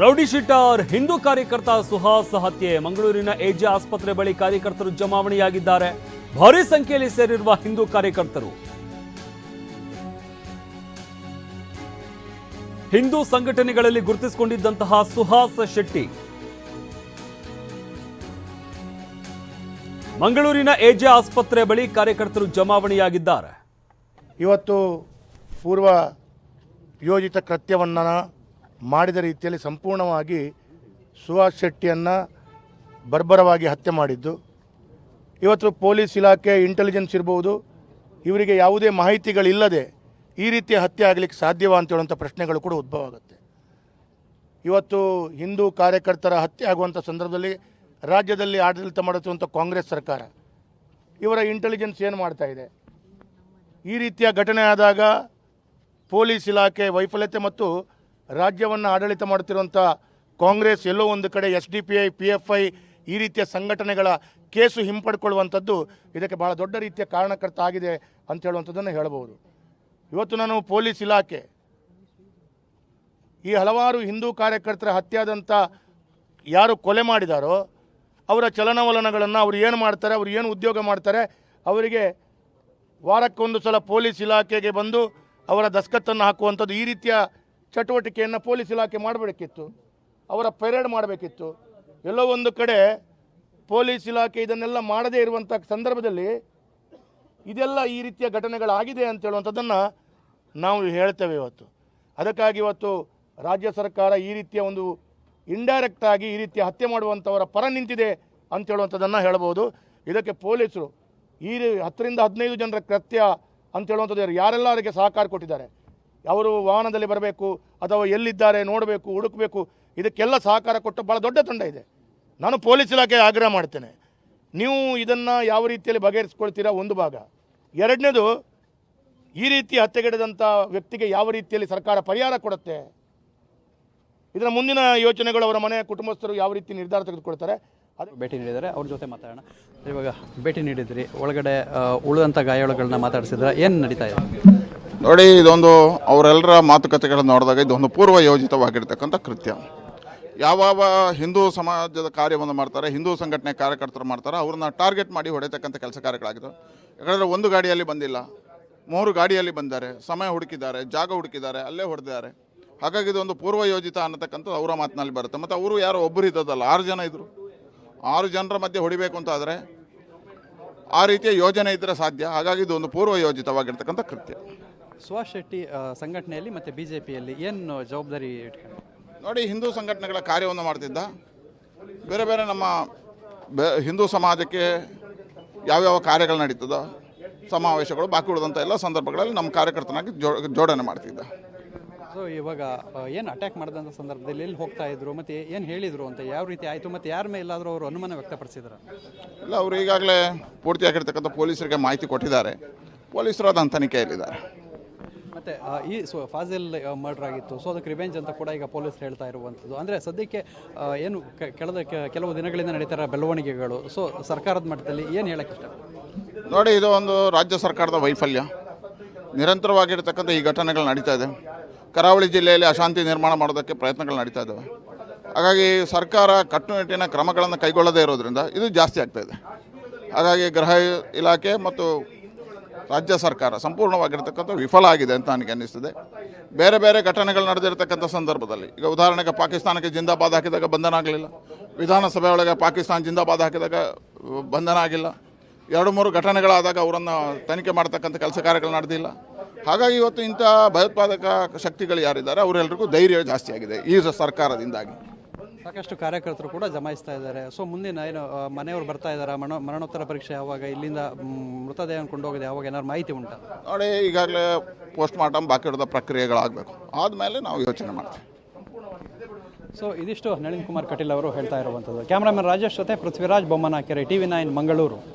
Rowdy sheeter, Hindu ಕಾರ್ಯಕರ್ತ ಸುಹಾಸ್ ಹತ್ಯೆ. ಮಂಗಳೂರಿನ ಎಜೆ ಆಸ್ಪತ್ರೆ ಬಳಿ ಕಾರ್ಯಕರ್ತರು ಜಮಾವಣೆಯಾಗಿದ್ದಾರೆ. ಭಾರಿ ಸಂಖ್ಯೆಯಲ್ಲಿ ಸೇರಿರುವ ಹಿಂದೂ ಕಾರ್ಯಕರ್ತರು. ಹಿಂದೂ ಸಂಘಟನೆಗಳಲ್ಲಿ ಗುರುತಿಸಿಕೊಂಡಿದ್ದಂತಹ ಸುಹಾಸ್ ಶೆಟ್ಟಿ. ಮಂಗಳೂರಿನ ಎಜೆ ಆಸ್ಪತ್ರೆ ಬಳಿ ಕಾರ್ಯಕರ್ತರು ಜಮಾವಣೆಯಾಗಿದ್ದಾರೆ. ಇವತ್ತು ಪೂರ್ವ ಯೋಜಿತ ಕೃತ್ಯವನ್ನು ಮಾಡಿದ ರೀತಿಯಲ್ಲಿ ಸಂಪೂರ್ಣವಾಗಿ ಸುಹಾಸ್ ಶೆಟ್ಟಿಯನ್ನು ಬರ್ಬರವಾಗಿ ಹತ್ಯೆ ಮಾಡಿದ್ದು. ಇವತ್ತು ಪೊಲೀಸ್ ಇಲಾಖೆ ಇಂಟೆಲಿಜೆನ್ಸ್ ಇರ್ಬೋದು, ಇವರಿಗೆ ಯಾವುದೇ ಮಾಹಿತಿಗಳಿಲ್ಲದೆ ಈ ರೀತಿಯ ಹತ್ಯೆ ಆಗಲಿಕ್ಕೆ ಸಾಧ್ಯವಾ ಅಂತ ಹೇಳುವಂಥ ಪ್ರಶ್ನೆಗಳು ಕೂಡ ಉದ್ಭವ ಆಗುತ್ತೆ. ಇವತ್ತು ಹಿಂದೂ ಕಾರ್ಯಕರ್ತರ ಹತ್ಯೆ ಆಗುವಂಥ ಸಂದರ್ಭದಲ್ಲಿ ರಾಜ್ಯದಲ್ಲಿ ಆಡಳಿತ ಮಾಡುತ್ತಿರುವಂಥ ಕಾಂಗ್ರೆಸ್ ಸರ್ಕಾರ, ಇವರ ಇಂಟೆಲಿಜೆನ್ಸ್ ಏನು ಮಾಡ್ತಾ ಇದೆ? ಈ ರೀತಿಯ ಘಟನೆ ಆದಾಗ ಪೊಲೀಸ್ ಇಲಾಖೆ ವೈಫಲ್ಯತೆ ಮತ್ತು ರಾಜ್ಯವನ್ನು ಆಡಳಿತ ಮಾಡುತ್ತಿರುವಂಥ ಕಾಂಗ್ರೆಸ್ ಎಲ್ಲೋ ಒಂದು ಕಡೆ S D P I P F I ಈ ರೀತಿಯ ಸಂಘಟನೆಗಳ ಕೇಸು ಹಿಂಪಡ್ಕೊಳ್ಳುವಂಥದ್ದು ಇದಕ್ಕೆ ಭಾಳ ದೊಡ್ಡ ರೀತಿಯ ಕಾರಣಕರ್ತ ಆಗಿದೆ ಅಂತ ಹೇಳುವಂಥದ್ದನ್ನು ಹೇಳಬಹುದು. ಇವತ್ತು ನಾನು ಪೊಲೀಸ್ ಇಲಾಖೆ, ಈ ಹಲವಾರು ಹಿಂದೂ ಕಾರ್ಯಕರ್ತರ ಹತ್ಯಾದಂಥ ಯಾರು ಕೊಲೆ ಮಾಡಿದಾರೋ ಅವರ ಚಲನವಲನಗಳನ್ನು ಅವ್ರು ಏನು ಮಾಡ್ತಾರೆ, ಅವ್ರು ಏನು ಉದ್ಯೋಗ ಮಾಡ್ತಾರೆ, ಅವರಿಗೆ ವಾರಕ್ಕೊಂದು ಸಲ ಪೊಲೀಸ್ ಇಲಾಖೆಗೆ ಬಂದು ಅವರ ದಸ್ಕತ್ತನ್ನು ಹಾಕುವಂಥದ್ದು ಈ ರೀತಿಯ ಚಟುವಟಿಕೆಯನ್ನು ಪೊಲೀಸ್ ಇಲಾಖೆ ಮಾಡಬೇಕಿತ್ತು, ಅವರ ಪೆರೇಡ್ ಮಾಡಬೇಕಿತ್ತು. ಎಲ್ಲೋ ಒಂದು ಕಡೆ ಪೊಲೀಸ್ ಇಲಾಖೆ ಇದನ್ನೆಲ್ಲ ಮಾಡದೇ ಇರುವಂಥ ಸಂದರ್ಭದಲ್ಲಿ ಇದೆಲ್ಲ ಈ ರೀತಿಯ ಘಟನೆಗಳಾಗಿದೆ ಅಂತ ಹೇಳುವಂಥದ್ದನ್ನು ನಾವು ಹೇಳ್ತೇವೆ ಇವತ್ತು. ಅದಕ್ಕಾಗಿ ಇವತ್ತು ರಾಜ್ಯ ಸರ್ಕಾರ ಈ ರೀತಿಯ ಒಂದು ಇಂಡೈರೆಕ್ಟ್ ಆಗಿ ಈ ರೀತಿಯ ಹತ್ಯೆ ಮಾಡುವಂಥವರ ಪರ ನಿಂತಿದೆ ಅಂತ ಹೇಳುವಂಥದ್ದನ್ನು ಹೇಳ್ಬೋದು. ಇದಕ್ಕೆ ಪೊಲೀಸರು ಈ ಹತ್ತರಿಂದ ಹದಿನೈದು ಜನರ ಕೃತ್ಯ ಅಂತ ಹೇಳುವಂಥದ್ದು ಯಾರೆಲ್ಲ ಅದಕ್ಕೆ ಸಹಕಾರ ಕೊಟ್ಟಿದ್ದಾರೆ ಅವರು ವಾಹನದಲ್ಲಿ ಬರಬೇಕು ಅಥವಾ ಎಲ್ಲಿದ್ದಾರೆ ನೋಡಬೇಕು, ಹುಡುಕಬೇಕು, ಇದಕ್ಕೆಲ್ಲ ಸಹಕಾರ ಕೊಟ್ಟು ಭಾಳ ದೊಡ್ಡ ತಂಡ ಇದೆ. ನಾನು ಪೊಲೀಸ್ ಇಲಾಖೆ ಆಗ್ರಹ ಮಾಡ್ತೇನೆ. ನೀವು ಇದನ್ನು ಯಾವ ರೀತಿಯಲ್ಲಿ ಬಗೆಹರಿಸ್ಕೊಳ್ತೀರಾ ಒಂದು ಭಾಗ. ಎರಡನೇದು, ಈ ರೀತಿ ಹತ್ಯೆಗೆಡದಂಥ ವ್ಯಕ್ತಿಗೆ ಯಾವ ರೀತಿಯಲ್ಲಿ ಸರ್ಕಾರ ಪರಿಹಾರ ಕೊಡುತ್ತೆ? ಇದರ ಮುಂದಿನ ಯೋಚನೆಗಳು ಅವರ ಮನೆ ಕುಟುಂಬಸ್ಥರು ಯಾವ ರೀತಿ ನಿರ್ಧಾರ ತೆಗೆದುಕೊಳ್ತಾರೆ? ಅದು ಭೇಟಿ ನೀಡಿದ್ದಾರೆ ಅವ್ರ ಜೊತೆ ಮಾತಾಡೋಣ. ಇವಾಗ ಭೇಟಿ ನೀಡಿದ್ರಿ. ಒಳಗಡೆ ಉಳಿದಂಥ ಗಾಯಾಳುಗಳನ್ನ ಮಾತಾಡಿಸಿದ್ರೆ. ಏನು ನಡೀತಾ ಇದೆ? ನೋಡಿ, ಇದೊಂದು ಅವರೆಲ್ಲರ ಮಾತುಕತೆಗಳನ್ನು ನೋಡಿದಾಗ ಇದೊಂದು ಪೂರ್ವ ಯೋಜಿತವಾಗಿರ್ತಕ್ಕಂಥ ಕೃತ್ಯ. ಯಾವ ಹಿಂದೂ ಸಮಾಜದ ಕಾರ್ಯವನ್ನು ಮಾಡ್ತಾರೆ, ಹಿಂದೂ ಸಂಘಟನೆ ಕಾರ್ಯಕರ್ತರು ಮಾಡ್ತಾರೆ, ಅವ್ರನ್ನ ಟಾರ್ಗೆಟ್ ಮಾಡಿ ಹೊಡೆತಕ್ಕಂಥ ಕೆಲಸ ಕಾರ್ಯಗಳಾಗಿದೆ ಯಾಕಂದರೆ ಒಂದು ಗಾಡಿಯಲ್ಲಿ ಬಂದಿಲ್ಲ, ಮೂರು ಗಾಡಿಯಲ್ಲಿ ಬಂದಿದ್ದಾರೆ ಸಮಯ ಹುಡುಕಿದ್ದಾರೆ, ಜಾಗ ಹುಡುಕಿದ್ದಾರೆ, ಅಲ್ಲೇ ಹೊಡೆದಿದ್ದಾರೆ. ಹಾಗಾಗಿ ಇದೊಂದು ಪೂರ್ವ ಯೋಜಿತ ಅನ್ನತಕ್ಕಂಥದ್ದು ಅವರ ಮಾತಿನಲ್ಲಿ ಬರುತ್ತೆ. ಮತ್ತು ಅವರು ಯಾರೋ ಒಬ್ಬರು ಇದ್ದದಲ್ಲ ಆರು ಜನ ಇದ್ದರು ಆರು ಜನರ ಮಧ್ಯೆ ಹೊಡಿಬೇಕು ಅಂತ ಆದರೆ ಆ ರೀತಿಯ ಯೋಜನೆ ಇದ್ದರೆ ಸಾಧ್ಯ. ಹಾಗಾಗಿ ಇದೊಂದು ಪೂರ್ವ ಯೋಜಿತವಾಗಿರ್ತಕ್ಕಂಥ ಕೃತ್ಯ. ಸುಭಾಷ್ ಶೆಟ್ಟಿ ಸಂಘಟನೆಯಲ್ಲಿ ಮತ್ತು ಬಿ ಜೆ ಪಿಯಲ್ಲಿ ಏನು ಜವಾಬ್ದಾರಿ ಇಟ್ಕೊಂಡು ನೋಡಿ ಹಿಂದೂ ಸಂಘಟನೆಗಳ ಕಾರ್ಯವನ್ನು ಮಾಡ್ತಿದ್ದ. ಬೇರೆ ಬೇರೆ ನಮ್ಮ ಬೆ ಹಿಂದೂ ಸಮಾಜಕ್ಕೆ ಯಾವ್ಯಾವ ಕಾರ್ಯಗಳು ನಡೀತದ ಸಮಾವೇಶಗಳು ಬಾಕಿ ಉಳಿದಂಥ ಎಲ್ಲ ಸಂದರ್ಭಗಳಲ್ಲಿ ನಮ್ಮ ಕಾರ್ಯಕರ್ತನಾಗಿ ಜೋ ಜೋಡಣೆ ಮಾಡ್ತಿದ್ದ. ಸೊ ಇವಾಗ ಏನು ಅಟ್ಯಾಕ್ ಮಾಡಿದಂಥ ಸಂದರ್ಭದಲ್ಲಿ ಎಲ್ಲಿ ಹೋಗ್ತಾ ಇದ್ರು ಮತ್ತು ಏನು ಹೇಳಿದರು ಅಂತ ಯಾವ ರೀತಿ ಆಯಿತು ಮತ್ತು ಯಾರ ಮೇಲಾದರೂ ಅವರು ಅನುಮಾನ ವ್ಯಕ್ತಪಡಿಸಿದ್ರು? ಇಲ್ಲ ಅವರು ಈಗಾಗಲೇ ಪೂರ್ತಿಯಾಗಿರ್ತಕ್ಕಂಥ ಪೊಲೀಸರಿಗೆ ಮಾಹಿತಿ ಕೊಟ್ಟಿದ್ದಾರೆ. ಪೊಲೀಸರು ಅದನ್ನು ತನಿಖೆಯಲ್ಲಿದ್ದಾರೆ ಮತ್ತು ಈ ಸೊ ಫಾಜಿಲ್ ಮರ್ಡರ್ ಆಗಿತ್ತು. ಸೊ ಅದಕ್ಕೆ ರಿವೆಂಜ್ ಅಂತ ಕೂಡ ಈಗ ಪೊಲೀಸ್ ಹೇಳ್ತಾ ಇರುವಂಥದ್ದು. ಅಂದರೆ ಸದ್ಯಕ್ಕೆ ಏನು ಕೆಳದ ಕೆಲವು ದಿನಗಳಿಂದ ನಡೀತಾ ಬೆಳವಣಿಗೆಗಳು. ಸೊ ಸರ್ಕಾರದ ಮಟ್ಟದಲ್ಲಿ ಏನು ಹೇಳಕ್ಕೆ ಇಷ್ಟ? ನೋಡಿ, ಇದು ಒಂದು ರಾಜ್ಯ ಸರ್ಕಾರದ ವೈಫಲ್ಯ. ನಿರಂತರವಾಗಿರ್ತಕ್ಕಂಥ ಈ ಘಟನೆಗಳು ನಡೀತಾ ಇದೆ. ಕರಾವಳಿ ಜಿಲ್ಲೆಯಲ್ಲಿ ಅಶಾಂತಿ ನಿರ್ಮಾಣ ಮಾಡೋದಕ್ಕೆ ಪ್ರಯತ್ನಗಳು ನಡೀತಾ ಇದ್ದಾವೆ. ಹಾಗಾಗಿ ಸರ್ಕಾರ ಕಟ್ಟುನಿಟ್ಟಿನ ಕ್ರಮಗಳನ್ನು ಕೈಗೊಳ್ಳದೇ ಇರೋದ್ರಿಂದ ಇದು ಜಾಸ್ತಿ ಆಗ್ತಾ ಇದೆ. ಹಾಗಾಗಿ ಗೃಹ ಇಲಾಖೆ ಮತ್ತು ರಾಜ್ಯ ಸರ್ಕಾರ ಸಂಪೂರ್ಣವಾಗಿರ್ತಕ್ಕಂಥ ವಿಫಲ ಆಗಿದೆ ಅಂತ ನನಗೆ ಅನ್ನಿಸ್ತದೆ. ಬೇರೆ ಬೇರೆ ಘಟನೆಗಳು ನಡೆದಿರ್ತಕ್ಕಂಥ ಸಂದರ್ಭದಲ್ಲಿ. ಈಗ ಉದಾಹರಣೆಗೆ ಪಾಕಿಸ್ತಾನಕ್ಕೆ ಜಿಂದಾಬಾದ್ ಹಾಕಿದಾಗ ಬಂಧನ ಆಗಲಿಲ್ಲ. ವಿಧಾನಸಭೆಯೊಳಗೆ ಪಾಕಿಸ್ತಾನ ಜಿಂದಾಬಾದ್ ಹಾಕಿದಾಗ ಬಂಧನ ಆಗಿಲ್ಲ. ಎರಡು ಮೂರು ಘಟನೆಗಳಾದಾಗ ಅವರನ್ನು ತನಿಖೆ ಮಾಡ್ತಕ್ಕಂಥ ಕೆಲಸ ಕಾರ್ಯಗಳು ನಡೆದಿಲ್ಲ. ಹಾಗಾಗಿ ಇವತ್ತು ಇಂಥ ಭಯೋತ್ಪಾದಕ ಶಕ್ತಿಗಳು ಯಾರಿದ್ದಾರೆ ಅವರೆಲ್ಲರಿಗೂ ಧೈರ್ಯ ಜಾಸ್ತಿ ಆಗಿದೆ ಈ ಸರ್ಕಾರದಿಂದಾಗಿ. ಸಾಕಷ್ಟು ಕಾರ್ಯಕರ್ತರು ಕೂಡ ಜಮಾಯಿಸ್ತಾ ಇದ್ದಾರೆ. ಸೊ ಮುಂದಿನ ಏನು ಮನೆಯವರು ಬರ್ತಾ ಇದ್ದಾರೆ? ಮರಣ ಮರಣೋತ್ತರ ಪರೀಕ್ಷೆ ಯಾವಾಗ? ಇಲ್ಲಿಂದ ಮೃತದೇಹವನ್ನು ಮೃತದೇಹ ಕೊಂಡೋಗಿದೆ ಯಾವಾಗ? ಏನಾದ್ರು ಮಾಹಿತಿ ಉಂಟಾ? ನೋಡಿ ಈಗಾಗಲೇ ಪೋಸ್ಟ್ ಮಾರ್ಟಮ್ ಬಾಕಿ ಇರೋದ ಪ್ರಕ್ರಿಯೆಗಳಾಗಬೇಕು. ಆದಮೇಲೆ ನಾವು ಯೋಚನೆ ಮಾಡ್ತೀವಿ. ಸೊ ಇದಿಷ್ಟು ನಳಿನ್ ಕುಮಾರ್ ಕಟೀಲ್ ಅವರು ಹೇಳ್ತಾ ಇರುವಂಥದ್ದು ಕ್ಯಾಮ್ರಾಮನ್ ರಾಜೇಶ್ ಜೊತೆ Prithviraj Bommanakere T V nine Mangaluru.